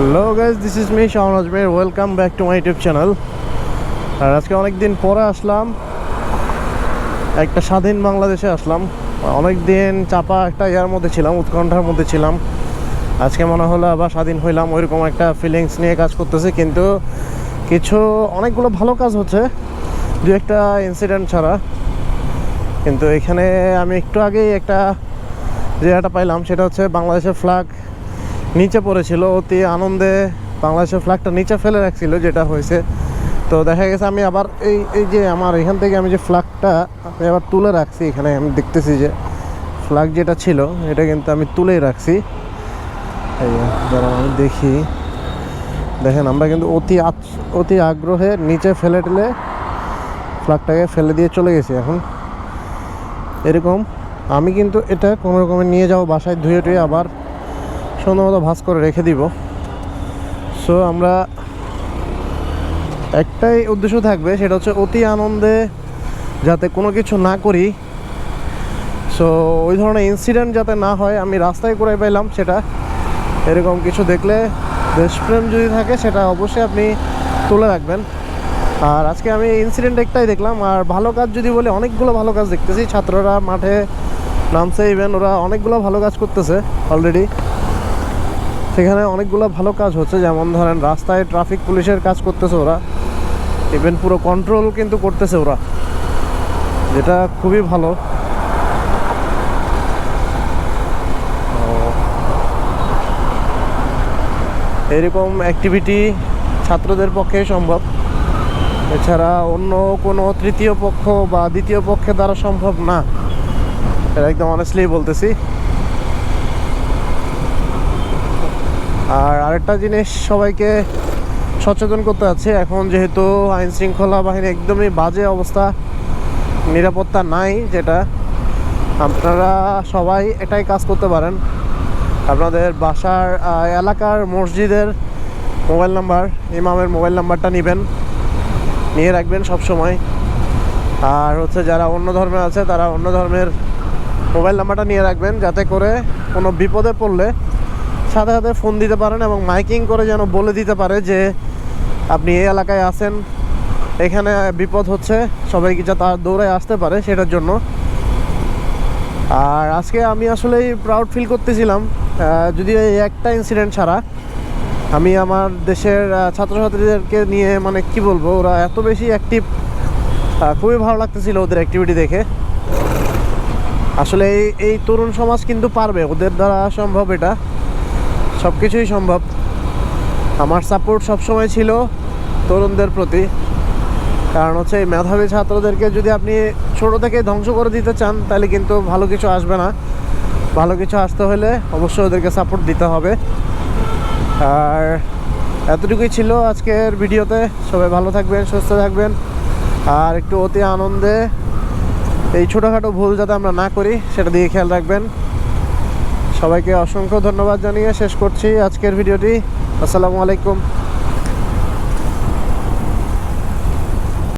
Hello guys this is me Shahan Ajmer welcome back to my YouTube channel আর আজকে অনেক দিন পরে আসলাম। একটা স্বাধীন বাংলাদেশে আসলাম। অনেক দিন চাপা একটা ইয়ার মধ্যে ছিলাম, উৎকণ্ঠার মধ্যে ছিলাম। আজকে মনে হলো আবার স্বাধীন হইলাম, ওইরকম একটা ফিলিংস নিয়ে কাজ করতেছে। কিন্তু কিছু, অনেকগুলো ভালো কাজ হচ্ছে, দু একটা ইনসিডেন্ট ছাড়া। কিন্তু এখানে আমি একটু আগেই একটা জায়গাটা পাইলাম, সেটা হচ্ছে বাংলাদেশের ফ্ল্যাগ নিচে পড়েছিল, অতি আনন্দে বাংলাদেশের ফ্ল্যাগটা নিচে ফেলে রাখছিল, যেটা হয়েছে। তো দেখা গেছে আমি আবার এই এই যে আমার এখান থেকে আমি যে ফ্ল্যাগটা আমি আবার তুলে রাখছি, এখানে আমি দেখতেছি যে ফ্ল্যাগ যেটা ছিল, এটা কিন্তু আমি তুলেই রাখছি। আমি দেখি। দেখেন, আমরা কিন্তু অতি অতি আগ্রহে নিচে ফেলে টেলে ফ্ল্যাগটাকে ফেলে দিয়ে চলে গেছি এখন। এরকম, আমি কিন্তু এটা কোনো রকমে নিয়ে যাব, বাসায় ধুয়ে টুয়ে আবার সুন্দর মতো ভাজ করে রেখে দিব। সো আমরা একটাই উদ্দেশ্য থাকবে, সেটা হচ্ছে অতি আনন্দে যাতে কোনো কিছু না করি। সো ওই ধরনের ইনসিডেন্ট যাতে না হয়, আমি রাস্তায় করে পেলাম সেটা। এরকম কিছু দেখলে দেশপ্রেম যদি থাকে, সেটা অবশ্যই আপনি তুলে রাখবেন। আর আজকে আমি ইনসিডেন্ট একটাই দেখলাম, আর ভালো কাজ যদি বলে, অনেকগুলো ভালো কাজ দেখতেছি। ছাত্ররা মাঠে নামছে ইভেন ওরা অনেকগুলো ভালো কাজ করতেছে অলরেডি সেখানে অনেকগুলো ভালো কাজ হচ্ছে, যেমন ধরেন রাস্তায় ট্রাফিক পুলিশের কাজ করতেছে ওরা ইভেন পুরো কন্ট্রোল কিন্তু করতেছে ওরা, যেটা খুবই ভালো। এরকম অ্যাক্টিভিটি ছাত্রদের পক্ষে সম্ভব। এছাড়া অন্য কোনো তৃতীয় পক্ষ বা দ্বিতীয় পক্ষের দ্বারা সম্ভব না। এটা একদম অনেস্টলি বলতেছি। আর আরেকটা জিনিস সবাইকে সচেতন করতে আছে, এখন যেহেতু আইন শৃঙ্খলা বাহিনী একদমই বাজে অবস্থা, নিরাপত্তা নাই যেটা, আপনারা সবাই এটাই কাজ করতে পারেন। আপনাদের বাসার এলাকার মসজিদের মোবাইল নাম্বার, ইমামের মোবাইল নাম্বারটা নেবেন, নিয়ে রাখবেন সব সময় আর হচ্ছে যারা অন্য ধর্মে আছে, তারা অন্য ধর্মের মোবাইল নাম্বারটা নিয়ে রাখবেন, যাতে করে কোনো বিপদে পড়লে সাথে সাথে ফোন দিতে পারেন এবং মাইকিং করে যেন বলে দিতে পারে যে আপনি এই এলাকায় আছেন। এখানে বিপদ হচ্ছে, সবাই কি যাতে দৌড়ায় আসতে পারে সেটার জন্য। আর আজকে আমি আসলেই প্রাউড ফিল করতেছিলাম। যদি এই একটা ইনসিডেন্ট ছাড়া, আমি আমার দেশের ছাত্রছাত্রীদেরকে নিয়ে মানে কি বলব, ওরা এত বেশি অ্যাক্টিভ খুবই ভালো লাগতেছিল ওদের অ্যাক্টিভিটি দেখে। আসলে এই এই তরুণ সমাজ কিন্তু পারবে, ওদের দ্বারা সম্ভব এটা। সব কিছুই সম্ভব। আমার সাপোর্ট সবসময় ছিল তরুণদের প্রতি। কারণ হচ্ছে এই মেধাবী ছাত্রদেরকে যদি আপনি ছোট থেকে ধ্বংস করে দিতে চান, তাহলে কিন্তু ভালো কিছু আসবে না। ভালো কিছু আসতে হলে অবশ্যই ওদেরকে সাপোর্ট দিতে হবে। আর এতটুকুই ছিল আজকের ভিডিওতে। সবাই ভালো থাকবেন, সুস্থ থাকবেন। আর একটু অতি আনন্দে এই ছোটোখাটো ভুল যাতে আমরা না করি, সেটা দিয়ে খেয়াল রাখবেন। সবাইকে অসংখ্য ধন্যবাদ জানিয়ে শেষ করছি আজকের ভিডিওটি। আসসালামু আলাইকুম।